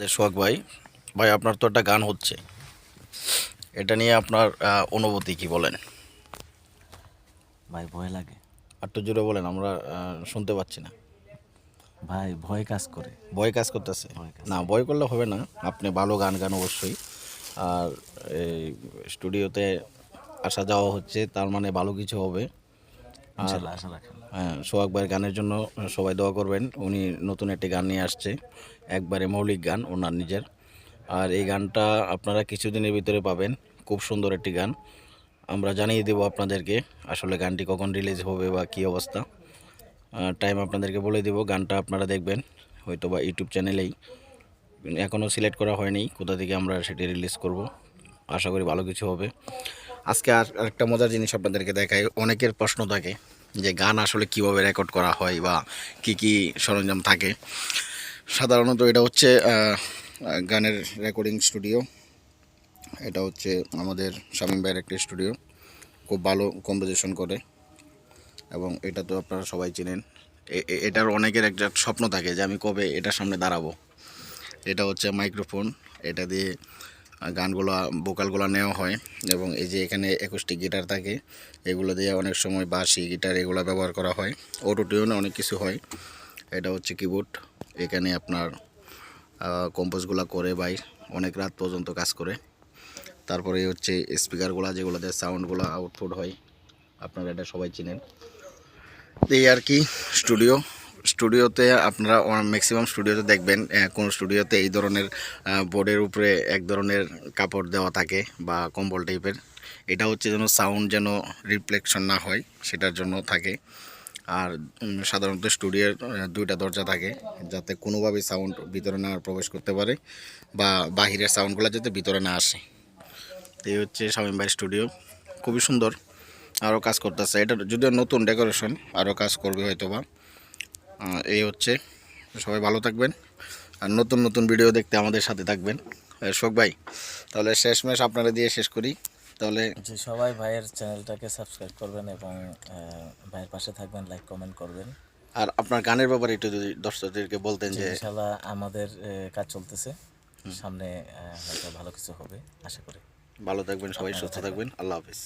আমাদের সোহাগ ভাই। ভাই আপনার তো একটা গান হচ্ছে। এটা নিয়ে আপনার অনুভূতি কি বলেন? ভাই ভয় লাগে। একটু জোরে বলেন আমরা শুনতে পাচ্ছি না। ভাই ভয় কাজ করে। ভয় কাজ করতেছে? না ভয় করলে হবে না। আপনি ভালো গান গান অবশ্যই। আর এই স্টুডিওতে আসা যাওয়া হচ্ছে তার মানে ভালো কিছু হবে। রাখেন হ্যাঁ সোহাগ ভাইয়ের গানের জন্য সবাই দোয়া করবেন। উনি নতুন একটি গান নিয়ে আসছে একবারে মৌলিক গান ওনার নিজের। আর এই গানটা আপনারা কিছুদিনের ভিতরে পাবেন খুব সুন্দর একটি গান। আমরা জানিয়ে দেবো আপনাদেরকে আসলে গানটি কখন রিলিজ হবে বা কী অবস্থা। টাইম আপনাদেরকে বলে দেবো গানটা আপনারা দেখবেন হয়তো বা ইউটিউব চ্যানেলেই। এখনও সিলেক্ট করা হয়নি কোথা থেকে আমরা সেটি রিলিজ করব আশা করি ভালো কিছু হবে। আজকে আর আরেকটা মজার জিনিস আপনাদেরকে দেখাই অনেকের প্রশ্ন থাকে যে গান আসলে কীভাবে রেকর্ড করা হয় বা কি কি সরঞ্জাম থাকে। সাধারণত এটা হচ্ছে গানের রেকর্ডিং স্টুডিও এটা হচ্ছে আমাদের শামীম ভাইয়ের একটি স্টুডিও খুব ভালো কম্পোজিশন করে এবং এটা তো আপনারা সবাই চেনেন। এটার অনেকের একটা স্বপ্ন থাকে যে আমি কবে এটার সামনে দাঁড়াবো। এটা হচ্ছে মাইক্রোফোন এটা দিয়ে গানগুলো, ভোকালগুলো নেওয়া হয় এবং এই যে এখানে একুশটি গিটার থাকে, এগুলো দিয়ে অনেক সময় বাঁশি গিটার এগুলো ব্যবহার করা হয়। অটো টিউনে অনেক কিছু হয়। এটা হচ্ছে কিবোর্ড এখানে আপনার কম্পোজগুলো করে ভাই, অনেক রাত পর্যন্ত কাজ করে। তারপরে হচ্ছে স্পিকারগুলো যেগুলো দিয়ে সাউন্ডগুলো আউটপুট হয়। আপনারা এটা সবাই চিনেন। এই আর কি স্টুডিও স্টুডিওতে আপনারা ম্যাক্সিমাম স্টুডিওতে দেখবেন কোন স্টুডিওতে এই ধরনের বোর্ডের উপরে এক ধরনের কাপড় দেওয়া থাকে বা কম্বল টাইপের এটা হচ্ছে যেন সাউন্ড যেন রিফ্লেকশন না হয়, সেটার জন্য থাকে। আর সাধারণত স্টুডিওর দুইটা দরজা থাকে, যাতে কোনোভাবেই সাউন্ড ভিতরে না প্রবেশ করতে পারে বা বাহিরের সাউন্ডগুলো যাতে ভিতরে না আসে। এই হচ্ছে শামীম ভাই স্টুডিও। খুবই সুন্দর। আরও কাজ করতেছে। এটা যদিও নতুন ডেকোরেশন আরও কাজ করবে হয়তো বা এই হচ্ছে। সবাই ভালো থাকবেন। আর নতুন নতুন ভিডিও দেখতে আমাদের সাথে থাকবেন। শোক ভাই তাহলে শেষমেশ আপনারা দিয়ে শেষ করি। তাহলে যে সবাই ভাইয়ের চ্যানেলটাকে সাবস্ক্রাইব করবেন এবং ভাইয়ের পাশে থাকবেন লাইক কমেন্ট করবেন। আর আপনার গানের ব্যাপারে একটু যদি দর্শকদেরকে বলতেন যে ইনশাল্লাহ আমাদের কাজ চলতেছে। সামনে হয়তো ভালো কিছু হবে আশা করি। ভালো থাকবেন সবাই সুস্থ থাকবেন। আল্লাহ হাফিজ।